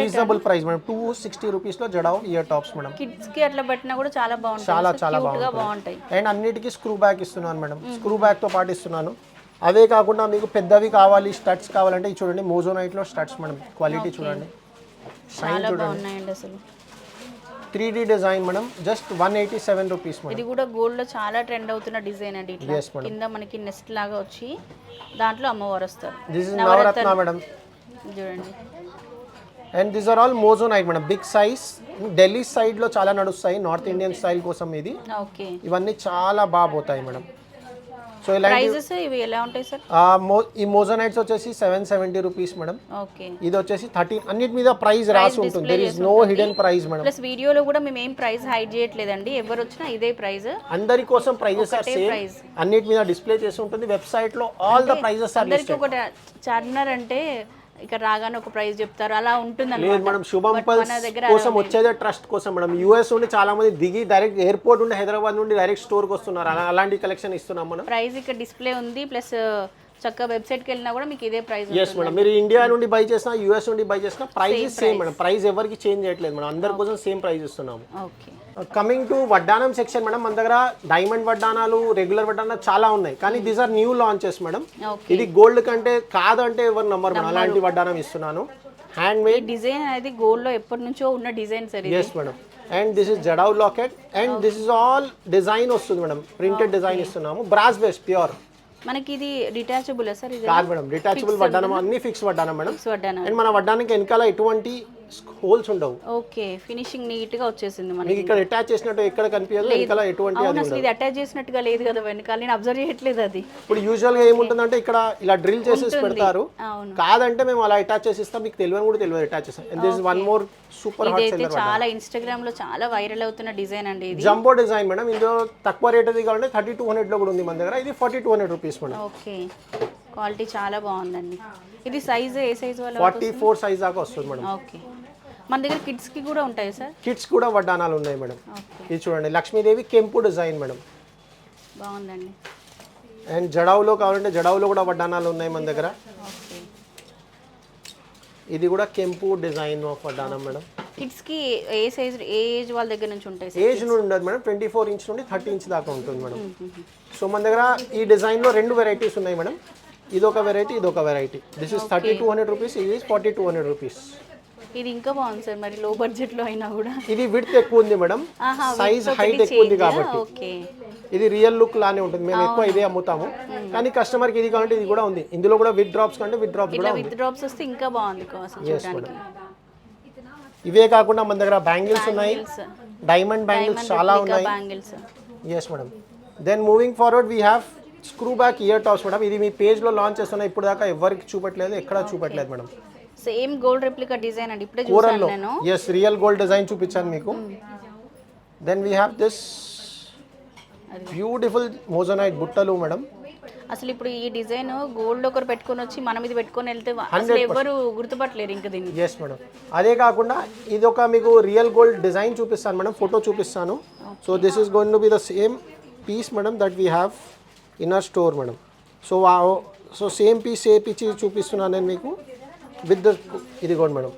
Reasonable price madam two sixty రూపీస్లో జడావు ఇయర్ టాప్స్ మేడం కిడ్స్కి అట్లా పెట్టినా కూడా చాలా చాలా బాగుంటాయి చాలా క్యూట్గా బాగుంటాయి. అండ్ అన్నిటికీ స్క్రూ బ్యాక్ ఇస్తున్నాను మేడం స్క్రూ బ్యాక్తో పాటు ఇస్తున్నాను అవే కాకుండా మీకు పెద్దవి కావాలి స్టడ్స్ కావాలంటే చూడండి మోజోనైట్లో స్టడ్స్ మేడం క్వాలిటీ చూడండి. చాలా బాగున్నాయండి అసలు. Three D design madam just one eighty seven rupees ఇది కూడా గోల్డ్లో చాలా ట్రెండ్ అవుతున్న డిజైన్ అండి ఇట్లా. కింద మనకి నెస్ట్ లాగా వచ్చి దాంట్లో అమ్మవారు వస్తారు. This is navratna madam. చూడండి. And this are all moissanite madam. Big size Delhi సైడ్లో చాలా నడుస్తాయి. నార్త్ ఇండియన్ స్టైల్ కోసం ఇది. ఓకే ఇవన్నీ చాలా బాగా పోతాయి మేడం. సో ఇలాంటి ఇవి ఎలా ఉంటాయి సార్? ఈ మోజోనైట్స్ వచ్చేసి seven seventy rupees madam. Okay. ఇది వచ్చేసి థర్టీన్ అన్నిటి మీద ప్రైస్ రాసి ఉంటుంది. There is no hidden price madam. Plus వీడియోలో కూడా మేము ఏం ప్రైస్ హైడ్ చేయట్లేదండి. ఎవరు వచ్చినా ఇదే ప్రైస్. అందరి కోసం ప్రైజెస్ ఆర్ సేమ్. అన్నిటి మీద డిస్ప్లే చేసి ఉంటుంది. వెబ్సైట్లో ఆల్ ద ప్రైజెస్ ఆర్ అందరికి ఒకటి చార్మినార్ అంటే ఇక్కడ రాగానే ఒక ప్రైస్ చెప్తారు. అలా ఉంటుంది లేదు శుభం మన పల్స్ దగ్గర కోసం వచ్చేదే ట్రస్ట్ కోసం మేడం. యూఎస్ నుండి చాలా మంది దిగి డైరెక్ట్ ఎయిర్పోర్ట్ నుండి హైదరాబాద్ నుండి డైరెక్ట్ స్టోర్కి వస్తున్నారు. అలా అలాంటి కలెక్షన్ ఇస్తున్నాం మనం. ప్రైస్ ఇక్కడ డిస్ప్లే ఉంది. ప్లస్ చక్కగా వెబ్సైట్కి వెళ్ళినా కూడా మీకు ఇదే ప్రైస్ ఎస్ మేడం మీరు ఇండియా నుండి బై చేసినా యూఎస్ నుండి బై చేసినా ప్రైస్ సేమ్ మేడం ప్రైస్ ఎవరికి చేంజ్ చేయట్లేదు మేడం అందరి కోసం సేమ్ ప్రైస్ ఇస్తున్నాము. ఓకే కమింగ్ టు వడ్డానం సెక్షన్ మేడం మన దగ్గర డైమండ్ వడ్డానాలు రెగ్యులర్ వడ్డానాలు చాలా ఉన్నాయి. కానీ these are new launches madam ఇది గోల్డ్ కంటే కాదంటే ఎవరు నమ్మరు మేడం అలాంటి వడ్డానం ఇస్తున్నాను. హ్యాండ్ మేడ్ డిజైన్ అనేది గోల్డ్లో ఎప్పటి నుంచో ఉన్న design sir yes madam and this is jadau locket and this is all design వస్తుంది మేడం ప్రింటెడ్ డిజైన్ ఇస్తున్నాము. బ్రాస్ బేస్ ప్యూర్ మనకి ఇది డిటాచబుల్ సార్? ఇది కాదు మేడం డిటాచబుల్ వడ్డానం అన్ని ఫిక్స్ వడ్డానం మేడం. అండ్ మన వడ్డానికి వెనకాల ఎటువంటి హోల్స్ ఉండవు. ఓకే ఫినిషింగ్ నీట్గా వచ్చేసింది మనకి. ఇక్కడ అటాచ్ చేసినట్టు ఎక్కడ కనిపించదు వెనకాల ఎటువంటి అవును అసలు ఇది అటాచ్ చేసినట్టుగా లేదు కదా వెనకాల నేను అబ్జర్వ్ చేయట్లేదు అది. ఇప్పుడు యూజువల్గా ఏముంటుందంటే ఇక్కడ ఇలా డ్రిల్ చేసేసి పెడతారు. కాదంటే మేము అలా అటాచ్ చేసి ఇస్తాం మీకు తెలియని కూడా తెలియదు అటాచ్ చేస్తాం. And this one more super hot seller చాలా ఇన్స్టాగ్రామ్లో చాలా వైరల్ అవుతున్న డిజైన్ అండి ఇది. జంబో డిజైన్ మేడం ఇందులో తక్కువ రేట్ అది కావాలంటే థర్టీ టూ హండ్రెడ్లో కూడా ఉంది మన దగ్గర. ఇది forty two hundred rupees madam. Okay. Quality చాలా బాగుందండి. ఇది సైజ్ ఏ? సైజ్ వల్ల ఫార్టీ ఫోర్ సైజ్ దాకా వస్తుంది మేడం. ఓకే. మన దగ్గర కిడ్స్కి కూడా ఉంటాయి సార్? కిడ్స్ కూడా వడ్డానాలు ఉన్నాయి మేడం. ఇది చూడండి లక్ష్మీదేవి కెంపు డిజైన్ మేడం. బాగుందండి. అండ్ జడావులో కావాలంటే జడావులో కూడా వడ్డానాలు ఉన్నాయి మన దగ్గర. ఇది కూడా కెంపు డిజైన్ ఆఫ్ వడ్డానం మేడం. కిడ్స్కి ఏ సైజ్ ఏ ఏజ్ వాళ్ళ దగ్గర నుంచి ఉంటాయి సార్ ఏజ్ నుండి ఉండదు మేడం ట్వంటీ ఫోర్ ఇంచ్ నుండి థర్టీ ఇంచ్ దాకా ఉంటుంది మేడం. సో మన దగ్గర ఈ డిజైన్లో రెండు వెరైటీస్ ఉన్నాయి మేడం. ఇది ఒక వెరైటీ ఇది ఒక variety this is thirty two hundred rupees ఇది ఫార్టీ టూ హండ్రెడ్ రూపీస్ ఇది ఇంకా బాగుంది సార్ మరి లో బడ్జెట్లో అయినా కూడా. ఇది విడ్త్ ఎక్కువ ఉంది మేడం. సైజ్ హైట్ ఎక్కువ ఉంది కాబట్టి. ఇది రియల్ లుక్ లానే ఉంటుంది. మేము ఎక్కువ ఇదే అమ్ముతాము. కానీ కస్టమర్కి ఇది కావాలంటే ఇది కూడా ఉంది. ఇందులో కూడా విత్ డ్రాప్స్ కంటే విత్ డ్రాప్స్ కూడా విత్ డ్రాప్స్ వస్తే ఇంకా బాగుంది అసలు చూడడానికి. ఇవే కాకుండా మన దగ్గర బ్యాంగిల్స్ ఉన్నాయి. డైమండ్ బ్యాంగిల్స్ చాలా ఉన్నాయి. Bangles yes madam then moving forward we have screw back ear tops madam ఇది మీ పేజ్లో లాంచ్ చేస్తున్నా ఇప్పుడు దాకా ఎవరికి చూపట్లేదు ఎక్కడా చూపట్లేదు madam same gold replica design అండి. ఇప్పుడే చూసాను నేను. ఎస్ రియల్ గోల్డ్ డిజైన్ చూపించాను మీకు. Then we have this beautiful moissanite బుట్టలు మేడం అసలు ఇప్పుడు ఈ డిజైన్ గోల్డ్ ఒకరు పెట్టుకొని వచ్చి మనం ఇది పెట్టుకొని వెళ్తే అసలు ఎవరు గుర్తుపట్టలేరు ఇంక దీన్ని. ఎస్ మేడం అదే కాకుండా ఇది ఒక మీకు రియల్ గోల్డ్ డిజైన్ చూపిస్తాను మేడం ఫోటో చూపిస్తాను. So this is going to be the same piece madam that we have in our store madam so so same piece a piece చూపిస్తున్నాను నేను మీకు. విత్ ఇదిగోండి madam.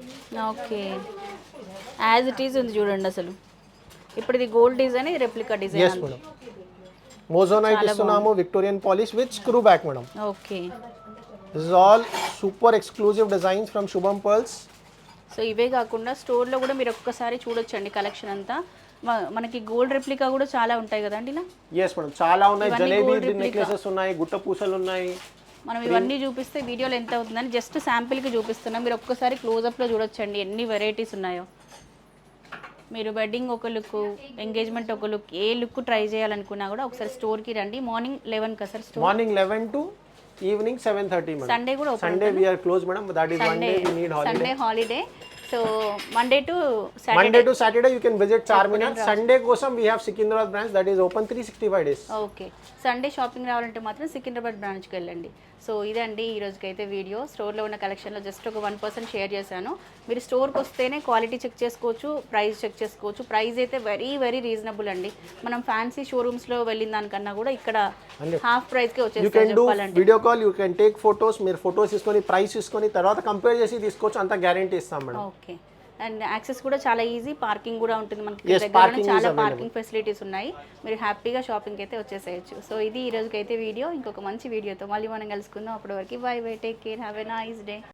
Okay. As it is ఉంది చూడండి అసలు. ఇప్పుడు ఇది గోల్డ్ డిజైన్ ఇది replica design yes madam moissanite ఇస్తున్నాము Victorian polish with screw back madam okay. This is all super exclusive designs from Shubham pearls so ఇవే కాకుండా స్టోర్లో కూడా మీరు ఒక్కసారి చూడొచ్చండి కలెక్షన్ అంతా. మనకి గోల్డ్ రెప్లికా కూడా చాలా ఉంటాయి కదండి ఇలా? ఎస్ మేడం చాలా ఉన్నాయి. జలేబీ నెక్లెసెస్ ఉన్నాయి గుట్ట పూసలు ఉన్నాయి మనం ఇవన్నీ చూపిస్తే వీడియోలో ఎంత అవుతుందని జస్ట్ శాంపిల్కి చూపిస్తున్నాం. మీరు ఒక్కసారి క్లోజప్లో చూడొచ్చండి ఎన్ని వెరైటీస్ ఉన్నాయో. మీరు వెడ్డింగ్ ఒక లుక్ ఎంగేజ్మెంట్ ఒక లుక్ ఏ లుక్ ట్రై చేయాలనుకున్నా కూడా ఒకసారి స్టోర్కి రండి. మార్నింగ్ లెవెన్ కదా sir morning eleven to evening seven thirty Sunday కూడా Sunday we are close madam that is one day we need holiday Sunday holiday so Monday to Monday to Saturday you can visit Charminar Sunday కోసం we have Secunderabad branch that is open three sixty five days okay Sunday shopping రావాలంటే మాత్రం సికింద్రాబాద్ బ్రాంచ్కి వెళ్ళండి. So ఇదండి ఈ రోజుకైతే video. స్టోర్లో ఉన్న కలెక్షన్లో జస్ట్ ఒక వన్ పర్సెంట్ షేర్ చేశాను. మీరు స్టోర్కి వస్తేనే క్వాలిటీ చెక్ చేసుకోవచ్చు ప్రైస్ చెక్ చేసుకోవచ్చు. ప్రైస్ అయితే వెరీ వెరీ రీజనబుల్ అండి. మనం ఫ్యాన్సీ షోరూమ్స్లో వెళ్ళిన దానికన్నా కూడా ఇక్కడ హాఫ్ ప్రైస్కే చెప్పాలంటే. Video call you can take photos మీరు ఫొటోస్ తీసుకొని ప్రైస్ తీసుకొని తర్వాత కంపేర్ చేసి తీసుకోవచ్చు. అంత గ్యారంటీ ఇస్తాం మేడం. ఓకే. అండ్ యాక్సెస్ కూడా చాలా ఈజీ. పార్కింగ్ కూడా ఉంటుంది మనకి is చాలా. పార్కింగ్ ఫెసిలిటీస్ ఉన్నాయి. మీరు హ్యాపీగా షాపింగ్ అయితే వచ్చేసేయచ్చు. సో ఇది ఈ రోజుకైతే వీడియో. ఇంకొక మంచి వీడియోతో మళ్ళీ మనం కలుసుకుందాం. అప్పటి వరకు bye bye. Take care. Have a nice day.